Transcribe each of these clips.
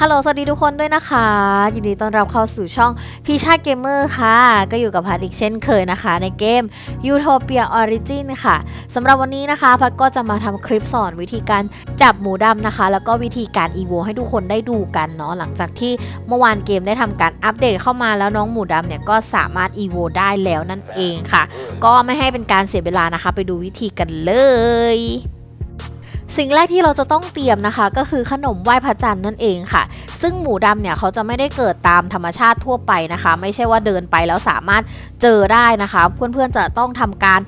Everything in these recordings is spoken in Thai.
ฮัลโหล สวัสดีทุกคนด้วยนะคะ ยินดีต้อนรับเข้าสู่ช่อง พีชาเกมเมอร์ค่ะ ก็อยู่กับพัดอีกเช่นเคยนะคะ ในเกม Utopia Origin ค่ะสำหรับวันนี้นะคะ พัดก็จะมาทำคลิปสอนวิธีการจับหมูดำนะคะ แล้วก็วิธีการ EVO ให้ทุกคนได้ดูกันเนาะหลังจากที่เมื่อวานเกมได้ทำการอัปเดตเข้ามาแล้วน้องหมูดำเนี่ยก็สามารถ EVO ได้แล้วนั่นเองค่ะ ก็ไม่ให้เป็นการเสียเวลานะคะ ไปดูวิธีกันเลย สิ่งแรกที่เราจะต้องเตรียมนะคะ ก็คือขนมไหว้พระจันทร์นั่นเองค่ะ ซึ่งหมูดำเนี่ยเขาจะไม่ได้เกิดตามธรรมชาติทั่วไปนะคะ ไม่ใช่ว่าเดินไปแล้วสามารถเจอได้นะคะ เพื่อนๆจะต้องทำการ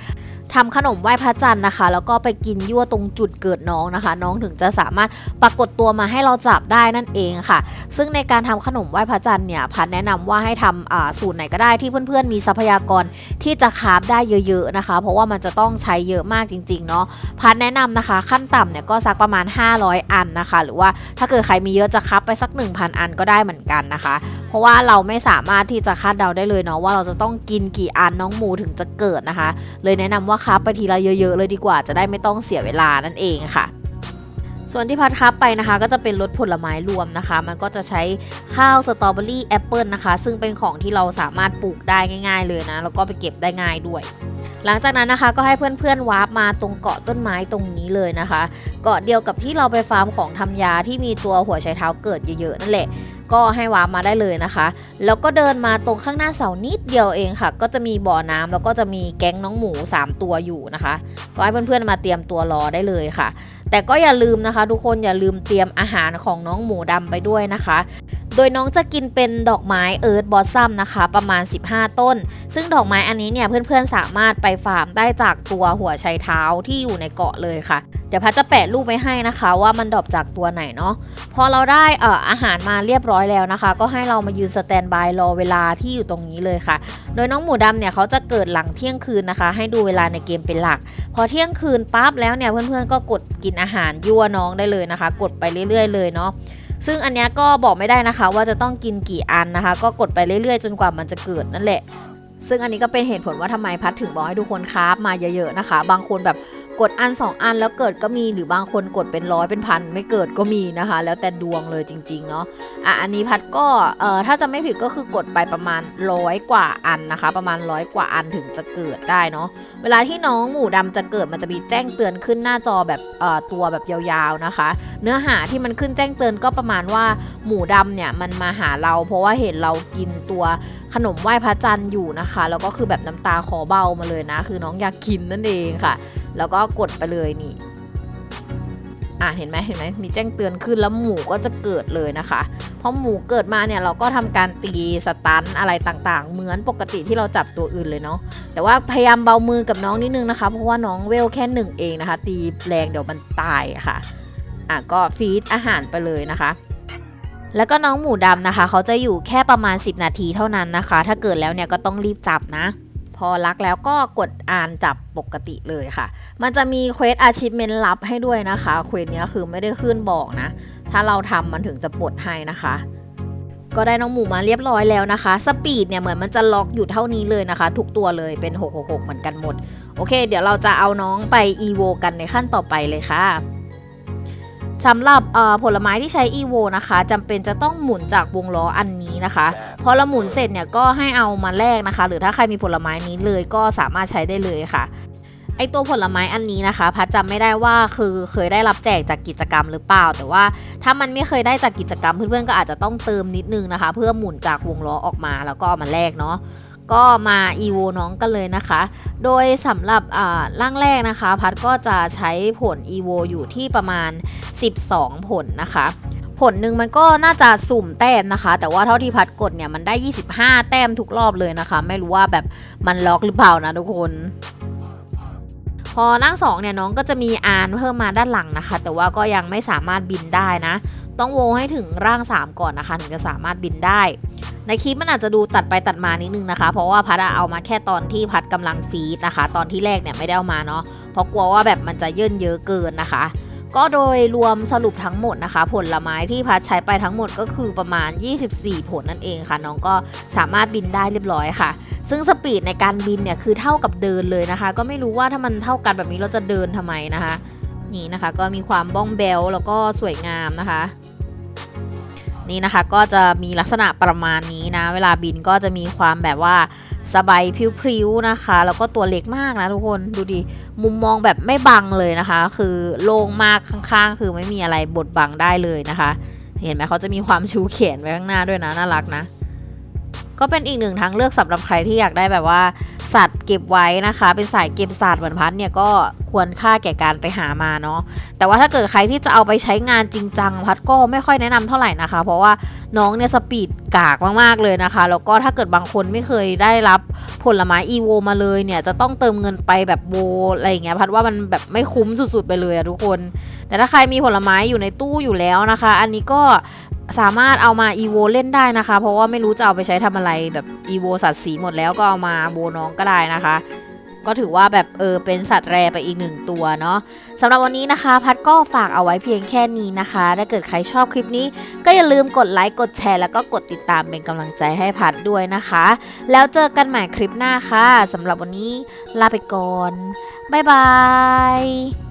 ทำขนมไหว้พระจันทร์นะคะ แล้วก็ไปกินยั่วตรงจุดเกิดน้องนะคะ น้องถึงจะสามารถปรากฏตัวมาให้เราจับได้นั่นเองค่ะ ซึ่งในการทำขนมไหว้พระจันทร์เนี่ยพันแนะนำว่าให้ทำอ่าสูตรไหนก็ได้ที่เพื่อนๆมีทรัพยากรที่จะคาฟได้เยอะๆนะคะ เพราะว่ามันจะต้องใช้เยอะมากจริงๆเนาะพัดแนะนำนะคะ ขั้นต่ำเนี่ยก็สักประมาณ 500 อันนะคะ หรือว่าถ้าเกิดใครมีเยอะจะคับไปสัก 1,000 อันก็ได้เหมือนกันนะคะ เพราะว่าเราไม่สามารถที่จะคาดเดาได้เลยเนาะว่าเราจะต้องกินกี่อันน้องหมูถึงจะเกิดนะคะ เลยแนะนำว่าคับไปทีละเยอะ ๆ เลยดีกว่าจะได้ไม่ต้องเสียเวลานั่นเองค่ะ ส่วนที่พัดคับไปนะคะ ก็จะเป็นรสผลไม้รวมนะคะ มันก็จะใช้ข้าวสตรอเบอรี่แอปเปิลนะคะ ซึ่งเป็นของที่เราสามารถปลูกได้ง่าย ๆ เลยนะ แล้วก็ไปเก็บได้ง่ายด้วยหลังจากนั้นนะคะก็ให้เพื่อนๆวาร์ปมาตรงเกาะต้นไม้ตรงนี้เลยนะคะ เกาะเดียวกับที่เราไปฟาร์มของทำยาที่มีตัวหัวไชเท้าเกิดเยอะๆนั่นแหละ ก็ให้วาร์ปมาได้เลยนะคะ แล้วก็เดินมาตรงข้างหน้าเสานิดเดียวเองค่ะ ก็จะมีบ่อน้ำแล้วก็จะมีแก๊งน้องหมู 3 ตัวอยู่นะคะ ก็ให้เพื่อนๆมาเตรียมตัวรอได้เลยค่ะ แต่ก็อย่าลืมนะคะ ทุกคนอย่าลืมเตรียมอาหารของน้องหมูดำไปด้วยนะคะ โดยน้องจะกินเป็นดอกไม้เอิร์ธบอสซัมนะคะ ประมาณ 15 ต้น ซึ่งดอกไม้อันนี้เนี่ยเพื่อนๆสามารถไปฟาร์มได้จากตัวหัวไชเท้าที่อยู่ในเกาะเลยค่ะ เดี๋ยวพัดจะแปะรูปไว้ให้นะคะ ว่ามันดรอปจากตัวไหนเนาะพอเราได้เอ่ออาหารมาเรียบร้อยแล้วนะคะ ก็ให้เรามายืนสแตนบายรอเวลาที่อยู่ตรงนี้เลยค่ะ โดยน้องหมูดำเนี่ยเขาจะเกิดหลังเที่ยงคืนนะคะ ให้ดูเวลาในเกมเป็นหลัก พอเที่ยงคืนปั๊บแล้วเนี่ยเพื่อนๆก็กดกินอาหารยั่วน้องได้เลยนะคะ กดไปเรื่อย ๆ เลยเนาะซึ่งอันเนี้ยก็บอกไม่ได้นะคะว่าจะต้องกินกี่อันนะคะ ก็กดไปเรื่อยๆ จนกว่ามันจะเกิดนั่นแหละ ซึ่งอันนี้ก็เป็นเหตุผลว่าทำไมพัดถึงบอกให้ทุกคนคราฟมาเยอะ ๆนะคะ บางคนแบบกดอัน 2 อันแล้วเกิดก็มีหรือบางคนกดเป็นร้อยเป็นพันไม่เกิดก็มีนะคะ แล้วแต่ดวงเลยจริง ๆ เนาะอะอันนี้พัดก็เอ่อถ้าจะไม่ผิดก็คือกดไปประมาณร้อยกว่าอันนะคะ ประมาณร้อยกว่าอันถึงจะเกิดได้เนาะเวลาที่น้องหมูดำจะเกิดมันจะมีแจ้งเตือนขึ้นหน้าจอแบบเอ่อตัวแบบยาวๆนะคะ เนื้อหาที่มันขึ้นแจ้งเตือนก็ประมาณว่าหมูดำเนี่ยมันมาหาเรา เพราะว่าเห็นเรากินตัว ขนมไหว้พระจันทร์อยู่นะคะ แล้วก็คือแบบน้ำตาคอเบ้ามาเลยนะ คือน้องอยากกินนั่นเองค่ะ แล้วก็กดไปเลยนี่อะเห็นไหมเห็นไหมมีแจ้งเตือนขึ้นแล้วหมูก็จะเกิดเลยนะคะพอหมูเกิดมาเนี่ยเราก็ทำการตีสตันอะไรต่างๆ เหมือนปกติที่เราจับตัวอื่นเลยเนาะแต่ว่าพยายามเบามือกับน้องนิดนึงนะคะ เพราะว่าน้องเวลแค่หนึ่งเองนะคะ ตีแรงเดี๋ยวมันตายะค่ะอะก็ฟีดอาหารไปเลยนะคะ แล้วก็น้องหมูดำนะคะ เขาจะอยู่แค่ประมาณ 10 นาทีเท่านั้นนะคะ ถ้าเกิดแล้วเนี่ยก็ต้องรีบจับนะ พอรักแล้วก็กดอ่านจับปกติเลยค่ะ มันจะมีเควสอาชีพเมนลับให้ด้วยนะคะเควสเนี้ยคือไม่ได้ขึ้นบอกนะ ถ้าเราทำมันถึงจะปลดให้นะคะก็ได้น้องหมูมาเรียบร้อยแล้วนะคะ สปีดเนี่ยเหมือนมันจะล็อกอยู่เท่านี้เลยนะคะ ทุกตัวเลยเป็น 666 เหมือนกันหมด โอเค เดี๋ยวเราจะเอาน้องไป EVO กันในขั้นต่อไปเลยค่ะ สำหรับผลไม้ที่ใช้ EVO นะคะจำเป็นจะต้องหมุนจากวงล้ออันนี้นะคะพอเราหมุนเสร็จเนี่ยก็ให้เอามาแลกนะคะ หรือถ้าใครมีผลไม้นี้เลยก็สามารถใช้ได้เลยค่ะไอตัวผลไม้อันนี้นะคะพัดจำไม่ได้ว่าคือเคยได้รับแจกจากกิจกรรมหรือเปล่า แต่ว่าถ้ามันไม่เคยได้จากกิจกรรมเพื่อนๆก็อาจจะต้องเติมนิดนึงนะคะ เพื่อหมุนจากวงล้อออกมาแล้วก็เอามาแลกเนาะ ก็มา EVO น้องกันเลยนะคะ โดยสำหรับร่างแรกนะคะ พัดก็จะใช้ผล EVO อยู่ที่ประมาณ 12 ผลนะคะผลหนึ่งมันก็น่าจะสุ่มแต้มนะคะ แต่ว่าเท่าที่พัดกดเนี่ยมันได้ 25 แต้มทุกรอบเลยนะคะ ไม่รู้ว่าแบบมันล็อกหรือเปล่านะทุกคน พอนั่งสองเนี่ยน้องก็จะมีอานเพิ่มมาด้านหลังนะคะ แต่ว่าก็ยังไม่สามารถบินได้นะ ต้องโวให้ถึงร่าง 3 ก่อนนะคะ ถึงจะสามารถบินได้ ในคลิปมันอาจจะดูตัดไปตัดมานิดนึงนะคะ เพราะว่าพัดอะเอามาแค่ตอนที่พัดกำลังฟีดนะคะ ตอนที่แรกเนี่ยไม่ได้เอามาเนาะเพราะกลัวว่าแบบมันจะเยินเยอะเกินนะคะ ก็โดยรวมสรุปทั้งหมดนะคะ ผลไม้ที่พัดใช้ไปทั้งหมดก็คือประมาณ 24 ผลนั่นเองค่ะ น้องก็สามารถบินได้เรียบร้อยค่ะซึ่งสปีดในการบินเนี่ยคือเท่ากับเดินเลยนะคะ ก็ไม่รู้ว่าถ้ามันเท่ากันแบบนี้เราจะเดินทำไมนะคะ นี่นะคะก็มีความบ้องแบลแล้วก็สวยงามนะคะ นี่นะคะก็จะมีลักษณะประมาณนี้นะ เวลาบินก็จะมีความแบบว่าสบายพริ้วๆนะคะ แล้วก็ตัวเล็กมากนะทุกคนดูดิมุมมองแบบไม่บังเลยนะคะ คือโล่งมากข้างๆ คือไม่มีอะไรบดบังได้เลยนะคะ เห็นไหมเขาจะมีความชูเขียนไว้ข้างหน้าด้วยนะน่ารักนะ ก็เป็นอีกหนึ่งทางเลือกสำหรับใครที่อยากได้แบบว่า สัตว์เก็บไว้นะคะ เป็นสายเก็บสัตว์เหมือนพัดเนี่ยก็ควรค่าแก่การไปหามาเนาะแต่ว่าถ้าเกิดใครที่จะเอาไปใช้งานจริงจังพัดก็ไม่ค่อยแนะนำเท่าไหร่นะคะ เพราะว่าน้องเนี่ยสปีดกากมากๆเลยนะคะ แล้วก็ถ้าเกิดบางคนไม่เคยได้รับผลไม้อีโวมาเลยเนี่ยจะต้องเติมเงินไปแบบโวอะไรอย่างเงี้ยพัดว่ามันแบบไม่คุ้มสุดๆไปเลยอะทุกคน แต่ถ้าใครมีผลไม้อยู่ในตู้อยู่แล้วนะคะ อันนี้ก็ สามารถเอามาอีโวเล่นได้นะคะ เพราะว่าไม่รู้จะเอาไปใช้ทำอะไรแบบอีโวสัตว์สีหมดแล้วก็เอามาโบน้องก็ได้นะคะ ก็ถือว่าแบบเออเป็นสัตว์แรไปอีกหนึ่งตัวเนาะสำหรับวันนี้นะคะ พัดก็ฝากเอาไว้เพียงแค่นี้นะคะ ถ้าเกิดใครชอบคลิปนี้ ก็อย่าลืมกดไลค์กดแชร์แล้วก็กดติดตามเป็นกำลังใจให้พัดด้วยนะคะ แล้วเจอกันใหม่คลิปหน้าค่ะสำหรับวันนี้ลาไปก่อนบ๊ายบาย